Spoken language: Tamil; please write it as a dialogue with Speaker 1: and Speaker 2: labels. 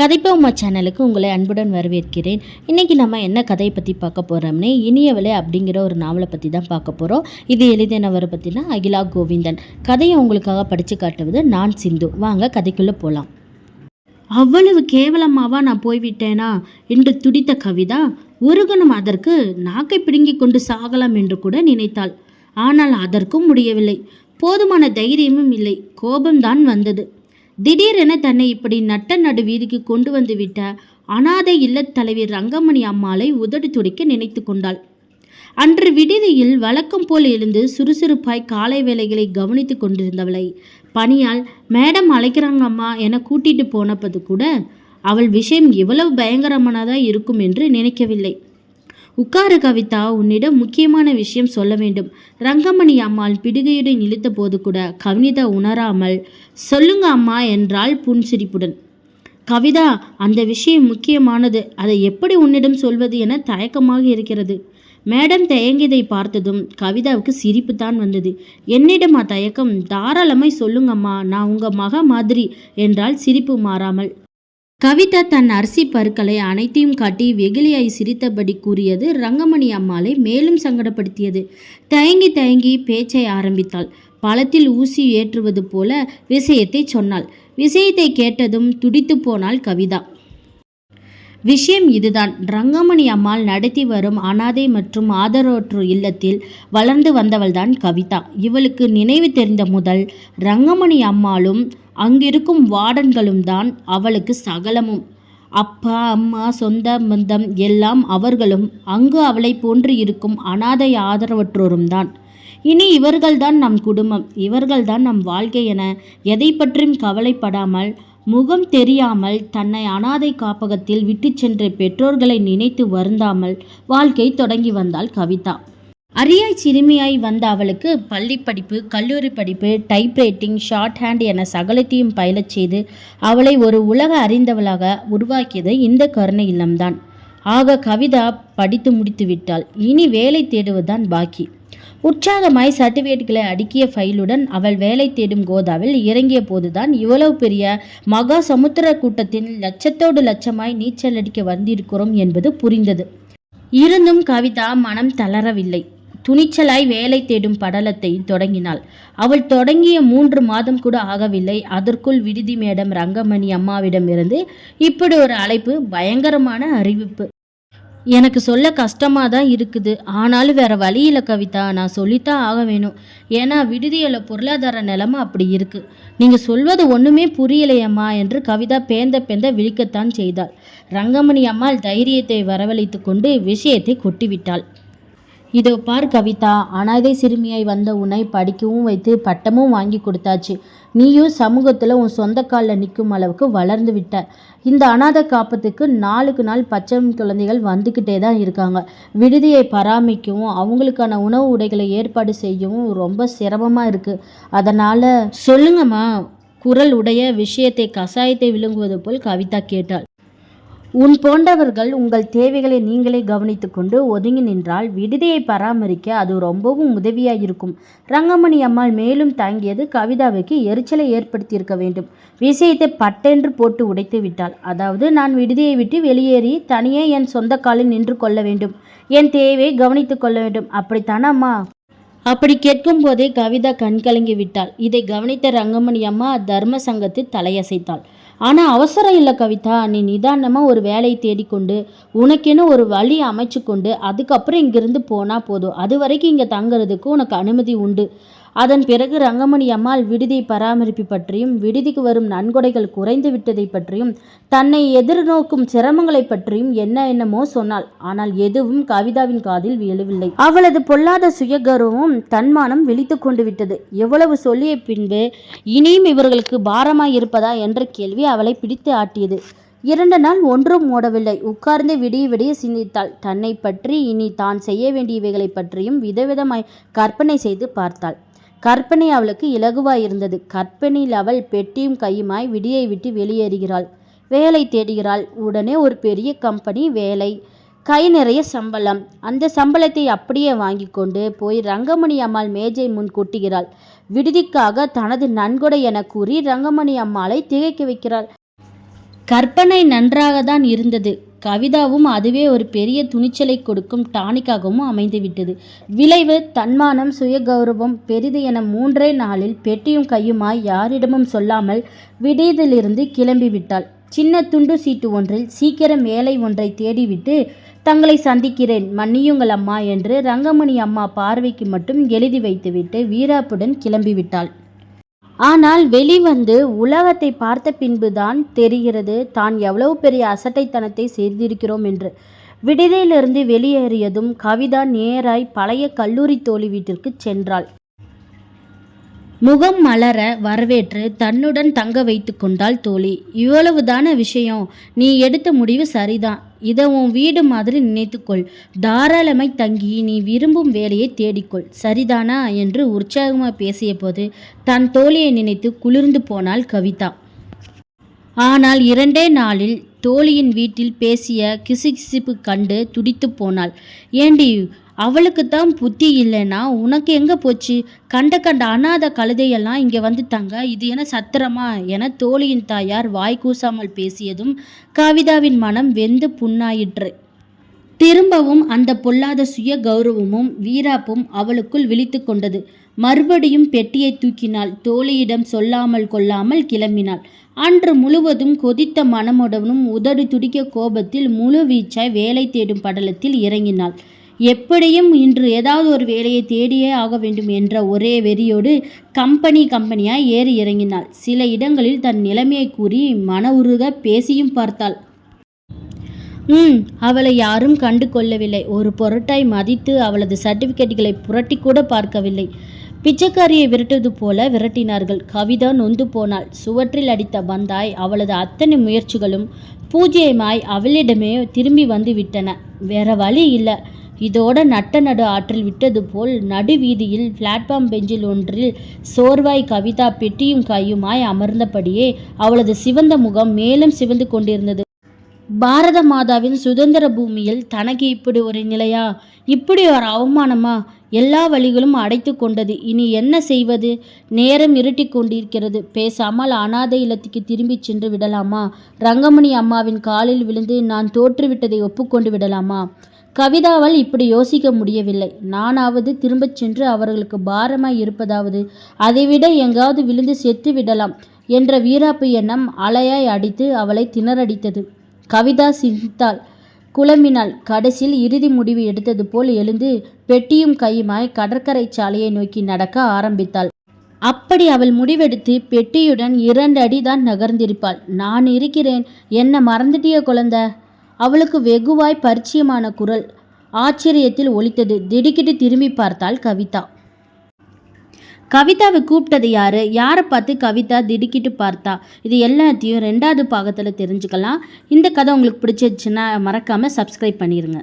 Speaker 1: கதைப்போமா சேனலுக்கு உங்களை அன்புடன் வரவேற்கிறேன். இன்றைக்கி நம்ம என்ன கதையை பற்றி பார்க்க போகிறோம்னே இனியவளே அப்படிங்கிற ஒரு நாவலை பற்றி தான் பார்க்க போகிறோம் இது எழுதினவரை பற்றினா அகிலா கோவிந்தன். கதையை உங்களுக்காக படித்து காட்டுவது நான் சிந்து. வாங்க கதைக்குள்ளே போகலாம் அவ்வளவு கேவலமாவா நான் போய்விட்டேனா? என்று துடித்த கவிதா ஒரு கணம் அதற்கு நாக்கை பிடுங்கிக் கொண்டு சாகலாம் என்று கூட நினைத்தாள். ஆனால் அதற்கும் முடியவில்லை. போதுமான தைரியமும் இல்லை. கோபம்தான் வந்தது. திடீரென தன்னை இப்படி நட்ட நடு வீதிக்கு கொண்டு வந்து விட்ட அனாதை இல்லத் தலைவி ரங்கமணி அம்மாளை உதடு துடிக்க நினைத்து கொண்டாள். அன்று விடுதியில் வழக்கம் போல் எழுந்து சுறுசுறுப்பாய் காலை வேலைகளை கவனித்து கொண்டிருந்தவளை பணியால் மேடம் அழைக்கிறாங்கம்மா என கூட்டிட்டு போனப்பது கூட அவள் விஷயம் எவ்வளவு பயங்கரமானதாக இருக்கும் என்று நினைக்கவில்லை. உட்காரு கவிதா உன்னிடம் முக்கியமான விஷயம் சொல்ல வேண்டும். ரங்கமணி அம்மாள் பிடுகையுடன் இழுத்த போது கூட கவிதா உணராமல் சொல்லுங்க அம்மா என்றாள் புன்சிரிப்புடன். கவிதா அந்த விஷயம் முக்கியமானது. அதை எப்படி உன்னிடம் சொல்வது என தயக்கமாக இருக்கிறது. மேடம் தயங்கியதை பார்த்ததும் கவிதாவுக்கு சிரிப்பு தான் வந்தது. என்னிடமா தயக்கம் தாராளமாய் சொல்லுங்கம்மா நான் உங்க மக மாதிரி என்றால் சிரிப்பு மாறாமல். கவிதா தன் அரிசி பருக்களை அனைத்தையும் காட்டி வெகுளியாய் சிரித்தபடி கூறியது ரங்கமணி அம்மாளை மேலும் சங்கடப்படுத்தியது. தயங்கி தயங்கி பேச்சை ஆரம்பித்தாள். பழத்தில் ஊசி ஏற்றுவது போல விஷயத்தை சொன்னாள். விஷயத்தை கேட்டதும் துடித்து போனாள் கவிதா. விஷயம் இதுதான். ரங்கமணி அம்மாள் நடத்தி வரும் அனாதை மற்றும் ஆதரவற்று இல்லத்தில் வளர்ந்து வந்தவள்தான் கவிதா. இவளுக்கு நினைவு தெரிந்த முதல் ரங்கமணி அம்மாளும் அங்கிருக்கும் வார்டன்களும் தான் அவளுக்கு சகலமும். அப்பா அம்மா சொந்த பந்தம் எல்லாம் அவர்களும் அங்கு அவளை போன்று இருக்கும் அனாதை ஆதரவற்றோரும் தான் இனி இவர்கள்தான் நம் குடும்பம் இவர்கள்தான் நம் வாழ்க்கை என எதை பற்றியும் கவலைப்படாமல் முகம் தெரியாமல் தன்னை அனாதை காப்பகத்தில் விட்டுச் சென்ற பெற்றோர்களை நினைத்து வருந்தாமல் வாழ்க்கை தொடங்கி வந்தாள் கவிதா. அரியாய் சிறுமியாய் வந்த அவளுக்கு பள்ளி படிப்பு கல்லூரி படிப்பு டைப்ரைட்டிங் ஷார்ட் ஹேண்ட் என சகலத்தையும் பயிலச் செய்து அவளை ஒரு உலக அறிந்தவளாக உருவாக்கியது இந்த கருணை இல்லம்தான். ஆக கவிதா படித்து முடித்து விட்டாள் இனி வேலை தேடுவதுதான் பாக்கி. உற்சாகமாய் சர்டிஃபிகேட்களை அடுக்கிய ஃபைலுடன் அவள் வேலை தேடும் கோதாவில் இறங்கிய போதுதான் இவ்வளவு பெரிய மகா சமுத்திர கூட்டத்தின் லட்சத்தோடு லட்சமாய் நீச்சல் அடிக்க வந்திருக்கிறோம் என்பது புரிந்தது. இருந்தும் கவிதா மனம் தளரவில்லை. துணிச்சலாய் வேலை தேடும் படலத்தை தொடங்கினாள். அவள் தொடங்கிய மூன்று மாதம் கூட ஆகவில்லை. அதற்குள் விடுதி மேடம் ரங்கமணி அம்மாவிடமிருந்து இப்படி ஒரு அழைப்பு பயங்கரமான அறிவிப்பு. எனக்கு சொல்ல கஷ்டமாக தான் இருக்குது. ஆனாலும் வேற வழி இல்லை கவிதா நான் சொல்லித்தான் ஆக வேணும் ஏன்னா விடுதியில் பொருளாதார நிலமை அப்படி இருக்கு. நீங்கள் சொல்வது ஒன்றுமே புரியலையம்மா என்று கவிதா பேந்த பேந்த விழிக்கத்தான் செய்தாள். ரங்கமணி அம்மாள் தைரியத்தை வரவழைத்து கொண்டு விஷயத்தை கொட்டிவிட்டாள். இதோ பார் கவிதா அனாதை சிறுமியாய் வந்த உன்னை படிக்கவும் வைத்து பட்டமும் வாங்கி கொடுத்தாச்சு. நீயும் சமூகத்தில் உன் சொந்த காலில் நிற்கும் அளவுக்கு வளர்ந்து விட்ட. இந்த அனாதை காப்பத்துக்கு நாளுக்கு நாள் பச்சை குழந்தைகள் வந்துக்கிட்டே தான் இருக்காங்க. விடுதியை பராமரிக்கவும் அவங்களுக்கான உணவு உடைகளை ஏற்பாடு செய்யவும் ரொம்ப சிரமமாக இருக்குது அதனால் சொல்லுங்கம்மா குரல் உடைய விஷயத்தை கசாயத்தை விழுங்குவது போல் கவிதா கேட்டாள். உன் போன்றவர்கள் உங்கள் தேவைகளை நீங்களே கவனித்துக்கொண்டு ஒதுங்கி நின்றால் விடுதியை பராமரிக்க அது ரொம்பவும் உதவியாக இருக்கும் ரங்கமணி அம்மாள் மேலும் தாங்கியது கவிதாவுக்கு எரிச்சலை ஏற்படுத்தியிருக்க வேண்டும். விஷயத்தை பட்டென்று போட்டு உடைத்து விட்டாள். அதாவது நான் விடுதியை விட்டு வெளியேறி தனியே என் சொந்த காலில் நின்று கொள்ள வேண்டும். என் தேவையை கவனித்துக் கொள்ள வேண்டும். அப்படித்தானம்மா அப்படி கேட்கும் போதே கவிதா கண்கலங்கி விட்டாள். இதை கவனித்த ரங்கமணி அம்மா தர்ம சங்கத்தில் தலையசைத்தாள். ஆனால் அவசரம் இல்லை கவிதா. நீ நிதானமாக ஒரு வேலையை தேடிக்கொண்டு உனக்கென்னு ஒரு வழி அமைச்சு கொண்டு அதுக்கப்புறம் இங்கிருந்து போனால் போதும். அது வரைக்கும் இங்கே தங்குறதுக்கு உனக்கு அனுமதி உண்டு. அதன் பிறகு ரங்கமணி அம்மாள் விடுதி பராமரிப்பு பற்றியும் விடுதிக்கு வரும் நன்கொடைகள் குறைந்து விட்டதை பற்றியும் தன்னை எதிர்நோக்கும் சிரமங்களை பற்றியும் என்ன என்னமோ சொன்னாள். ஆனால் எதுவும் கவிதாவின் காதில் விழவில்லை. அவளது பொல்லாத சுயகர்வமும் தன்மானம் விழித்து கொண்டு விட்டது. எவ்வளவு சொல்லிய பின்பு இனியும் இவர்களுக்கு பாரமாய் இருப்பதா என்ற கேள்வி அவளை பிடித்து ஆட்டியது. இரண்டு நாள் ஒன்றும் ஓடவில்லை. உட்கார்ந்து விடிய விடிய சிந்தித்தாள். தன்னை பற்றி இனி தான் செய்ய வேண்டியவைகளை பற்றியும் விதவிதமாய் கற்பனை செய்து பார்த்தாள். கற்பனை அவளுக்கு இலகுவாயிருந்தது கற்பனையில் அவள் பெட்டியும் கையுமாய் விடியை விட்டு வெளியேறுகிறாள். வேலை தேடுகிறாள். உடனே ஒரு பெரிய கம்பெனி வேலை. கை நிறைய சம்பளம். அந்த சம்பளத்தை அப்படியே வாங்கி கொண்டு போய் ரங்கமணி அம்மாள் மேஜை முன் கொட்டுகிறாள். விடுதிக்காக தனது நன்கொடை என கூறி ரங்கமணி அம்மாளை திகைக்க வைக்கிறாள். கற்பனை நன்றாக தான் இருந்தது. கவிதாவும் அதுவே ஒரு பெரிய துணிச்சலை கொடுக்கும் டானிக்காகவும் அமைந்துவிட்டது. விளைவு தன்மானம் சுயகௌரவம் பெரிது என மூன்றே நாளில் பெட்டியும் கையுமாய் யாரிடமும் சொல்லாமல் விடியதிலிருந்து கிளம்பிவிட்டாள். சின்ன துண்டு சீட்டு ஒன்றில் சீக்கிரம் வேலை ஒன்றை தேடிவிட்டு தங்களை சந்திக்கிறேன் மன்னியுங்கள் அம்மா என்று ரங்கமணி அம்மா பார்வைக்கு மட்டும் எழுதி வைத்துவிட்டு வீராப்புடன் கிளம்பிவிட்டாள். ஆனால் வெளிவந்து உலகத்தை பார்த்த பின்புதான் தெரிகிறது தான் எவ்வளவு பெரிய அசட்டைத்தனத்தை செய்திருக்கிறோம் என்று. விடுதியிலிருந்து வெளியேறியதும் கவிதா நேராய் பழைய கல்லூரி தோழி வீட்டிற்கு சென்றாள். முகம் மலர வரவேற்று தன்னுடன் தங்க வைத்து கொண்டாள் தோழி. இவ்வளவுதான விஷயம். நீ எடுத்த முடிவு சரிதான். இதை உன் வீடு மாதிரி நினைத்துக்கொள். தாராளமாய் தங்கி நீ விரும்பும் வேலையை தேடிக்கொள். சரிதானா? என்று உற்சாகமாக பேசிய போது தன் தோழியை நினைத்து குளிர்ந்து போனாள் கவிதா. ஆனால் இரண்டே நாளில் தோழியின் வீட்டில் பேசிய கிசுகிசுப்பு கண்டு துடித்து போனாள். ஏண்டி அவளுக்கு தான் புத்தி இல்லைன்னா உனக்கு எங்கே போச்சு? கண்ட கண்ட அனாத கழுதையெல்லாம் இங்கே வந்து தங்க இது என சத்திரமா என தோழியின் தாயார் வாய் கூசாமல் பேசியதும் கவிதாவின் மனம் வெந்து புண்ணாயிற்று. திரும்பவும் அந்த பொல்லாத சுய கௌரவமும் வீராப்பும் அவளுக்குள் விழித்து கொண்டது. மறுபடியும் பெட்டியை தூக்கினாள். தோழியிடம் சொல்லாமல் கொள்ளாமல் கிளம்பினாள். அன்று முழுவதும் கொதித்த மனமுடனும் உதடு துடிக்க கோபத்தில் முழு வீச்சாய் வேலை தேடும் படலத்தில் இறங்கினாள். எப்படியும் இன்று ஏதாவது ஒரு வேலையை தேடியே ஆக வேண்டும் என்ற ஒரே வெறியோடு கம்பெனி கம்பெனியாய் ஏறி இறங்கினாள். சில இடங்களில் தன் நிலைமையை கூறி மன உருக பேசியும் பார்த்தாள். ம் அவளை யாரும் கண்டு கொள்ளவில்லை. ஒரு பொருட்டாய் மதித்து அவளது சர்டிஃபிகேட்டுகளை புரட்டி கூட பார்க்கவில்லை. பிச்சைக்காரியை விரட்டுவது போல விரட்டினார்கள். கவிதா நொந்து போனாள். சுவற்றில் அடித்த பந்தாய் அவளது அத்தனை முயற்சிகளும் பூஜ்யமாய் அவளிடமே திரும்பி வந்து விட்டன. வேற வழி இல்லை. இதோட நட்ட நடு ஆற்றில் விட்டது போல் நடு வீதியில் பிளாட்ஃபார்ம் பெஞ்சில் ஒன்றில் சோர்வாய் கவிதா பெட்டியும் கையுமாய் அமர்ந்தபடியே அவளது சிவந்த முகம் மேலும் சிவந்து கொண்டிருந்தது. பாரத மாதாவின் சுதந்திர பூமியில் தனக்கு இப்படி ஒரு நிலையா? இப்படி ஒரு அவமானமா? எல்லா வழிகளும் அடைத்து கொண்டது. இனி என்ன செய்வது? நேரம் இருட்டி கொண்டிருக்கிறது. பேசாமல் அனாதை இல்லத்துக்கு திரும்பி சென்று விடலாமா? ரங்கமணி அம்மாவின் காலில் விழுந்து நான் தோற்றுவிட்டதை ஒப்புக்கொண்டு விடலாமா? கவிதாவால் இப்படி யோசிக்க முடியவில்லை. நானாவது திரும்பச் சென்று அவர்களுக்கு பாரமாய் இருப்பதாவது அதைவிட எங்காவது விழுந்து செத்து விடலாம் என்ற வீராப்பு எண்ணம் அலையாய் அடித்து அவளை திணறடித்தது. கவிதா சிரித்தாள். குழம்பினாள். கடைசியில் இறுதி முடிவு எடுத்தது போல் எழுந்து பெட்டியும் கையுமாய் கடற்கரை சாலையை நோக்கி நடக்க ஆரம்பித்தாள். அப்படி அவள் முடிவெடுத்து பெட்டியுடன் இரண்டு அடிதான் நகர்ந்திருப்பாள். நான் இருக்கிறேன். என்ன மறந்துட்டிய குழந்த அவளுக்கு வெகுவாய் பரிச்சயமான குரல் ஆச்சரியத்தில் ஒலித்தது. திடுக்கிட்டு திரும்பி பார்த்தாள் கவிதா. கவிதாவை கூப்பிட்டது யாரு? யாரை பார்த்து கவிதா திடுக்கிட்டு பார்த்தா? இது எல்லாத்தையும் ரெண்டாவது பாகத்தில் தெரிஞ்சுக்கலாம். இந்த கதை உங்களுக்கு பிடிச்சிருச்சுன்னா மறக்காமல் சப்ஸ்கிரைப் பண்ணிடுங்க